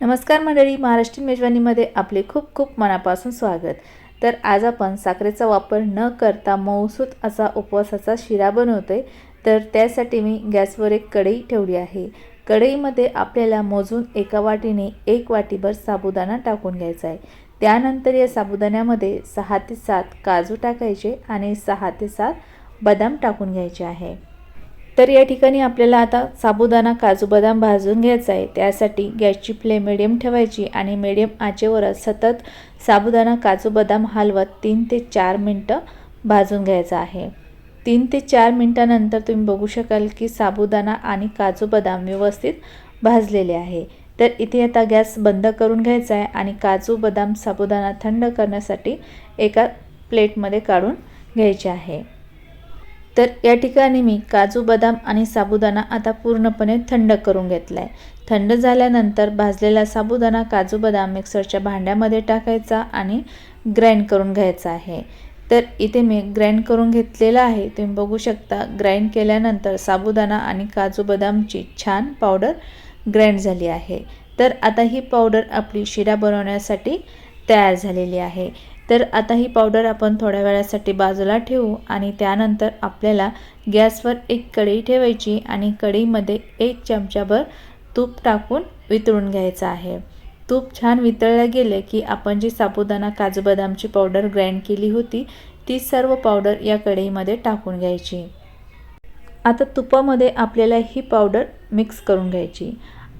नमस्कार मंडळी महाराष्ट्रीयन मेजवानीमध्ये आपले खूप खूप मनापासून स्वागत. तर आज आपण साखरेचा वापर न करता मऊसूत असा उपवासाचा शिरा बनवतो आहे तर त्यासाठी मी गॅसवर एक कढई ठेवली आहे. कढईमध्ये आपल्याला मोजून एका वाटीने एक वाटीभर साबुदाणा टाकून घ्यायचा आहे. त्यानंतर या साबुदाण्यामध्ये सहा ते सात काजू टाकायचे आणि सहा ते सात बदाम टाकून घ्यायचे आहे. तर या ठिकाणी आपल्याला आता साबुदाणा काजू बदाम भाजून घ्यायचा आहे. त्यासाठी गॅसची फ्लेम मिडियम ठेवायची आणि मिडियम आचेवरच सतत साबुदाणा काजू बदाम हलवत तीन ते चार मिनटं भाजून घ्यायचा आहे. तीन ते चार मिनटानंतर तुम्ही बघू शकाल की साबुदाणा आणि काजू बदाम व्यवस्थित भाजलेले आहे. तर इथे आता गॅस बंद करून घ्यायचा आहे आणि काजू बदाम साबुदाणा थंड करण्यासाठी एका प्लेटमध्ये काढून घ्यायचे आहे. तर या ठिकाणी मी काजू बदाम आणि साबुदाणा आता पूर्णपणे थंड करून घेतला आहे थंड झाल्यानंतर भाजलेला साबुदाणा काजू बदाम मिक्सरच्या भांड्यामध्ये टाकायचा आणि ग्राइंड करून घ्यायचा आहे. तर इथे मी ग्राइंड करून घेतलेला आहे. तुम्ही बघू शकता ग्राइंड केल्यानंतर साबुदाणा आणि काजू बदामची छान पावडर ग्राइंड झाली आहे. तर आता ही पावडर आपली शिरा बनवण्यासाठी तयार झालेली आहे. तर आता ही पावडर आपण थोड्या वेळासाठी बाजूला ठेवू आणि त्यानंतर आपल्याला गॅसवर एक कढई ठेवायची आणि कढईमध्ये एक चमचाभर तूप टाकून वितळून घ्यायचं आहे. तूप छान वितळलं गेले की आपण जी साबुदाणा काजू बदामची पावडर ग्राइंड केली होती ती सर्व पावडर या कढईमध्ये टाकून घ्यायची. आता तुपामध्ये आपल्याला ही पावडर मिक्स करून घ्यायची.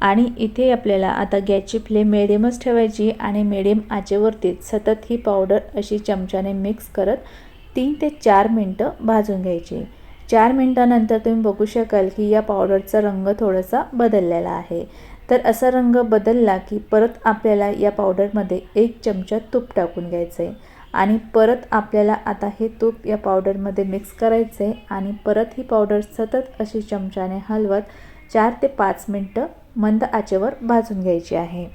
आणि इथे आपल्याला आता गॅसची फ्लेम मिडियमच ठेवायची आणि मिडियम आचेवरतीच सतत ही पावडर अशी चमच्याने मिक्स करत तीन ते चार मिनटं भाजून घ्यायची. चार मिनटानंतर तुम्ही बघू शकाल की या पावडरचा रंग थोडासा बदललेला आहे. तर असा रंग बदलला की परत आपल्याला या पावडरमध्ये एक चमचा तूप टाकून घ्यायचं आहे आणि परत आपल्याला आता हे तूप या पावडरमध्ये मिक्स करायचं आहे आणि परत ही पावडर सतत अशी चमच्याने हलवत चार ते पाच मिनटं मंद आचेवर भाजून घ्यायची आहे.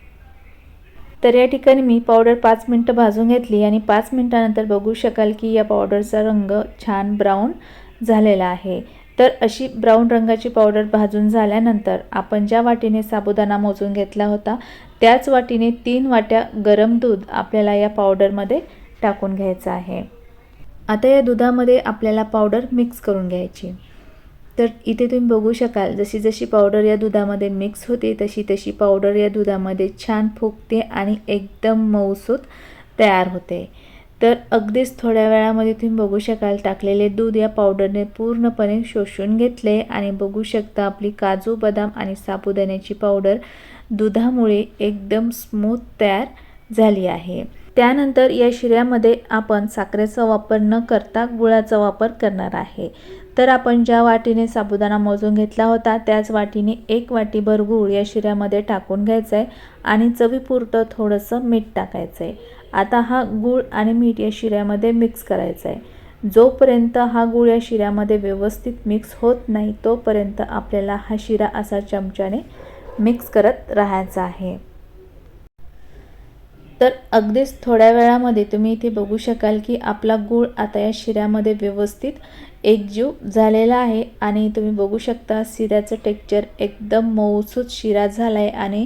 तर या ठिकाणी मी पावडर पाच मिनटं भाजून घेतली आणि पाच मिनटानंतर बघू शकाल की या पावडरचा रंग छान ब्राऊन झालेला आहे. तर अशी ब्राऊन रंगाची पावडर भाजून झाल्यानंतर आपण ज्या वाटीने साबुदाणा मोजून घेतला होता त्याच वाटीने तीन वाट्या गरम दूध आपल्याला या पावडरमध्ये टाकून घ्यायचं आहे. आता या दुधामध्ये आपल्याला पावडर मिक्स करून घ्यायची. तर इथे तुम्ही बघू शकाल जशी जशी पावडर या दुधामध्ये मिक्स होते तशी तशी पावडर या दुधामध्ये छान फुगते आणि एकदम मऊसूत तयार होते. तर अगदीच थोड्या वेळामध्ये तुम्ही बघू शकाल टाकलेले दूध या पावडरने पूर्णपणे शोषून घेतले आणि बघू शकता आपली काजू बदाम आणि साबुदाण्याची पावडर दुधामुळे एकदम स्मूथ तयार झाली आहे. त्यानंतर या शिऱ्यामध्ये आपण साखरेचा वापर न करता गुळाचा वापर करणार आहे. तर आपण ज्या वाटीने साबुदाणा मोजून घेतला होता त्याच वाटीने एक वाटीभर गूळ या शिऱ्यामध्ये टाकून घ्यायचं आहे आणि चवीपुरतं थोडंसं मीठ टाकायचं आहे आता हा गूळ आणि मीठ या शिऱ्यामध्ये मिक्स करायचं आहे जोपर्यंत हा गुळ या शिऱ्यामध्ये व्यवस्थित मिक्स होत नाही तोपर्यंत आपल्याला हा शिरा असा चमच्याने मिक्स करत राहायचा आहे. तर अगदीच थोड्या वेळामध्ये तुम्ही इथे बघू शकाल की आपला गूळ आता या शिऱ्यामध्ये व्यवस्थित एकजीव झालेला आहे. आणि तुम्ही बघू शकता शिऱ्याचं टेक्चर एकदम मऊसूत शिरा झाला आहे आणि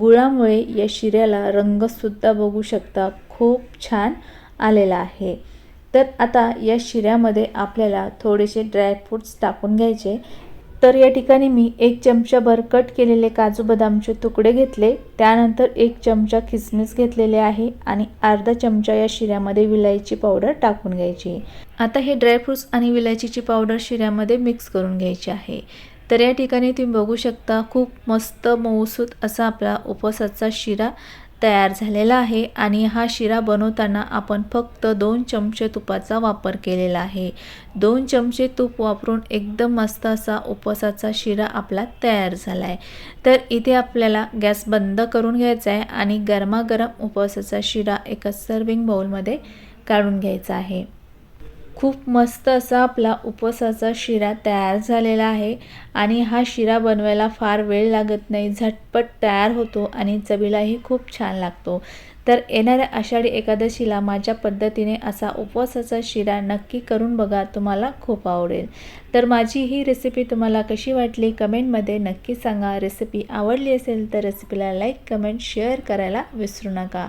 गुळामुळे या शिऱ्याला रंगसुद्धा बघू शकता खूप छान आलेला आहे. तर आता या शिऱ्यामध्ये आपल्याला थोडेसे ड्रायफ्रूट्स टाकून घ्यायचे. तर या ठिकाणी मी एक चमचाभर कट केलेले काजू बदामचे तुकडे घेतले. त्यानंतर एक चमचा किसमिस घेतलेले आहे आणि अर्धा चमचा या शिऱ्यामध्ये विलायची पावडर टाकून घ्यायची. आता हे ड्रायफ्रूट्स आणि विलायचीची पावडर शिऱ्यामध्ये मिक्स करून घ्यायची आहे. तर या ठिकाणी तुम्ही बघू शकता खूप मस्त मऊसूत असा आपला उपवासाचा शिरा तयार झालेला आहे आणि हा शिरा बनवताना आपण फक्त दोन चमचे तुपाचा वापर केलेला आहे. दोन चमचे तूप वापरून एकदम मस्त असा उपवासाचा शिरा आपला तयार झाला आहे तर इथे आपल्याला गॅस बंद करून घ्यायचा आहे आणि गरमागरम उपवासाचा शिरा एका सर्विंग बाउलमध्ये काढून घ्यायचा आहे. खूप मस्त असा आपला उपवासाचा शिरा तयार झालेला आहे. आणि हा शिरा बनवायला फार वेळ लागत नाही. झटपट तयार होतो आणि चवीलाही खूप छान लागतो. तर येणाऱ्या आषाढी एकादशीला माझ्या पद्धतीने असा उपवासाचा शिरा नक्की करून बघा तुम्हाला खूप आवडेल. तर माझी ही रेसिपी तुम्हाला कशी वाटली कमेंटमध्ये नक्की सांगा. रेसिपी आवडली असेल तर रेसिपीला लाईक कमेंट शेअर करायला विसरू नका.